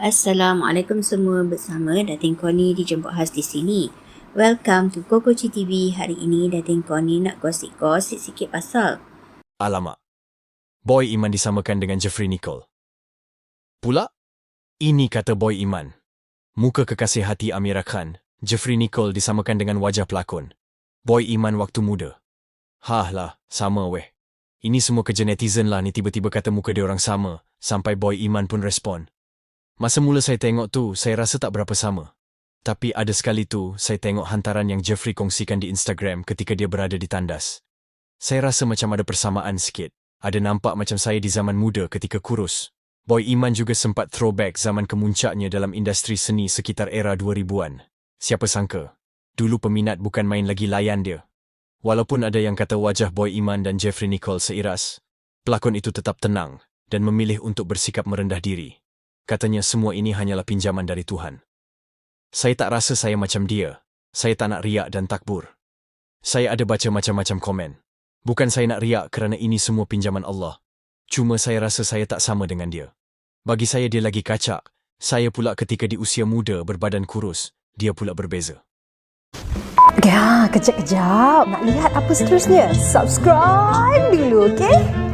Assalamualaikum semua bersama Datin Koni dijemput khas di sini. Welcome to Kokoci TV. Hari ini Datin Koni nak gosip-gosip sikit pasal Alamak. Boy Iman disamakan dengan Jeffrey Nicole. Pula, ini kata Boy Iman. Muka kekasih hati Amira Khan, Jeffrey Nicole disamakan dengan wajah pelakon. Boy Iman waktu muda. Hah lah, sama weh. Ini semua kerja netizen lah ni tiba-tiba kata muka dia orang sama, sampai Boy Iman pun respon. Masa mula saya tengok tu, saya rasa tak berapa sama. Tapi ada sekali tu, saya tengok hantaran yang Jeffrey kongsikan di Instagram ketika dia berada di tandas. Saya rasa macam ada persamaan sikit. Ada nampak macam saya di zaman muda ketika kurus. Boy Iman juga sempat throwback zaman kemuncaknya dalam industri seni sekitar era 2000-an. Siapa sangka? Dulu peminat bukan main lagi layan dia. Walaupun ada yang kata wajah Boy Iman dan Jeffrey Nicole seiras, pelakon itu tetap tenang dan memilih untuk bersikap merendah diri. Katanya semua ini hanyalah pinjaman dari Tuhan. Saya tak rasa saya macam dia. Saya tak nak riak dan takbur. Saya ada baca macam-macam komen. Bukan saya nak riak kerana ini semua pinjaman Allah. Cuma saya rasa saya tak sama dengan dia. Bagi saya dia lagi kacak. Saya pula ketika di usia muda berbadan kurus, dia pula berbeza. Ya, kejap-kejap. Nak lihat apa seterusnya? Subscribe dulu, okey?